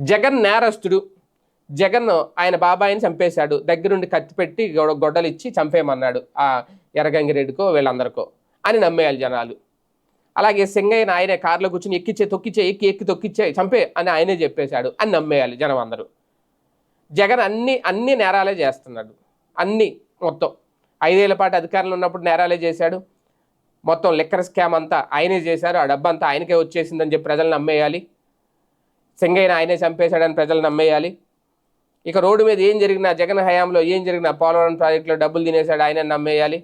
జగన్ నేరస్తుడు. జగన్ ఆయన బాబాయిని చంపేశాడు. దగ్గరుండి కత్తి పెట్టి గొడ- గొడ్డలు ఇచ్చి చంపేయమన్నాడు ఆ ఎర్రగంగిరెడ్డికో వీళ్ళందరికో అని నమ్మేయాలి జనాలు. అలాగే సింగయ్యని ఆయనే కారులో కూర్చుని ఎక్కిచ్చే తొక్కిచ్చే ఎక్కి ఎక్కి తొక్కిచ్చే చంపే అని ఆయనే చెప్పేశాడు అని నమ్మేయాలి జనం అందరూ జగన్ అన్ని అన్ని నేరాలే చేస్తున్నాడు. అన్ని మొత్తం. ఐదేళ్ళ పాటు అధికారంలో ఉన్నప్పుడు నేరాలే చేశాడు. మొత్తం లిక్కర్ స్కామ్ అంతా ఆయనే చేశారు. ఆ డబ్బంతా ఆయనకే వచ్చేసిందని చెప్పి ప్రజలు నమ్మేయాలి. సింగయ్యని ఆయనే చంపేశాడని ప్రజలు నమ్మేయాలి. ఇక రోడ్డు మీద ఏం జరిగినా జగన్ హయాంలో ఏం జరిగినా పోలవరం ప్రాజెక్టులో డబ్బులు తినేశాడు ఆయనే నమ్మేయాలి.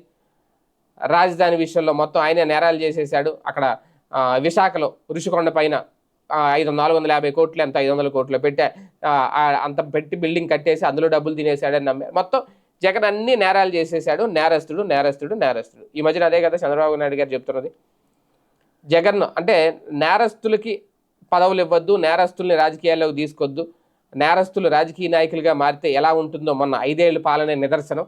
రాజధాని విషయంలో మొత్తం ఆయనే నేరాలు చేసేసాడు అక్కడ విశాఖలో ఋషికొండ పైన ఐదు నాలుగు వందల యాభై కోట్లు ఎంత ఐదు వందల కోట్లు పెట్టా అంత పెట్టి బిల్డింగ్ కట్టేసి అందులో డబ్బులు తినేశాడని నమ్మారు మొత్తం జగన్ అన్ని నేరాలు చేసేసాడు నేరస్తుడు నేరస్తుడు నేరస్తుడు. ఈ మధ్యన అదే కదా చంద్రబాబు నాయుడు గారు చెప్తున్నది. జగన్ అంటే నేరస్తులకి పదవులు ఇవ్వద్దు నేరస్తుల్ని రాజకీయాల్లోకి తీసుకొద్దు. నేరస్తులు రాజకీయ నాయకులుగా మారితే ఎలా ఉంటుందో మొన్న ఐదేళ్ళు పాలనే నిదర్శనం.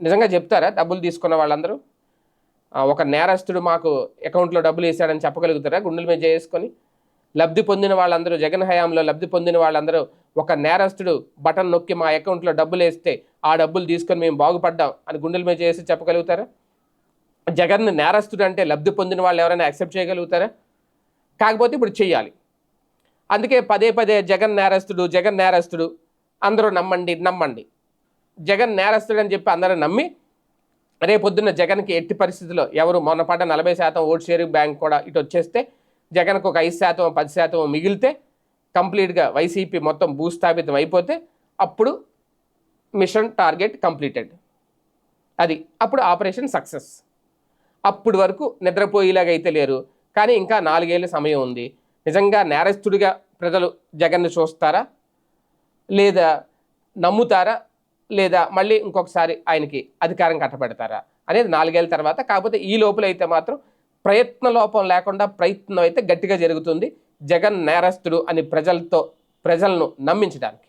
నిజంగా చెప్తారా డబ్బులు తీసుకున్న వాళ్ళందరూ? ఒక నేరస్తుడు మాకు అకౌంట్లో డబ్బులు వేసాడని చెప్పగలుగుతారా గుండెల మీద చేసుకొని? లబ్ధి పొందిన వాళ్ళందరూ జగన్ హయాంలో లబ్ధి పొందిన వాళ్ళందరూ ఒక నేరస్తుడు బటన్ నొక్కి మా అకౌంట్లో డబ్బులు వేస్తే ఆ డబ్బులు తీసుకొని మేము బాగుపడ్డాం అని గుండెల మీద చేసి చెప్పగలుగుతారా? జగన్ నేరస్తుడు అంటే లబ్ధి పొందిన వాళ్ళు ఎవరైనా యాక్సెప్ట్ చేయగలుగుతారా? కాకపోతే ఇప్పుడు చెయ్యాలి. అందుకే పదే పదే జగన్ నేరస్తుడు జగన్ నేరస్తుడు అందరూ నమ్మండి నమ్మండి. జగన్ నేరస్తుడు అని చెప్పి అందరూ నమ్మి రేపొద్దున్న జగన్కి ఎట్టి పరిస్థితుల్లో ఎవరు మొన్నపాట నలభై శాతం ఓట్ షేరింగ్ బ్యాంక్ కూడా ఇటు వచ్చేస్తే జగన్కు ఒక ఐదు శాతం పది శాతం మిగిలితే కంప్లీట్గా వైసీపీ మొత్తం భూస్థాపితం అయిపోతే అప్పుడు మిషన్ టార్గెట్ కంప్లీటెడ్. అది అప్పుడు ఆపరేషన్ సక్సెస్. అప్పుడు వరకు నిద్రపోయేలాగైతే లేరు. కానీ ఇంకా నాలుగేళ్ళ సమయం ఉంది. నిజంగా నేరస్తుడిగా ప్రజలు జగన్ను చూస్తారా? లేదా నమ్ముతారా? లేదా మళ్ళీ ఇంకొకసారి ఆయనకి అధికారం కట్టబెడతారా? అనేది నాలుగేళ్ళ తర్వాత. కాకపోతే ఈ లోపల అయితే మాత్రం ప్రయత్న లోపం లేకుండా ప్రయత్నం అయితే గట్టిగా జరుగుతుంది జగన్ నేరస్తుడు అని ప్రజలతో ప్రజలను నమ్మించడానికి.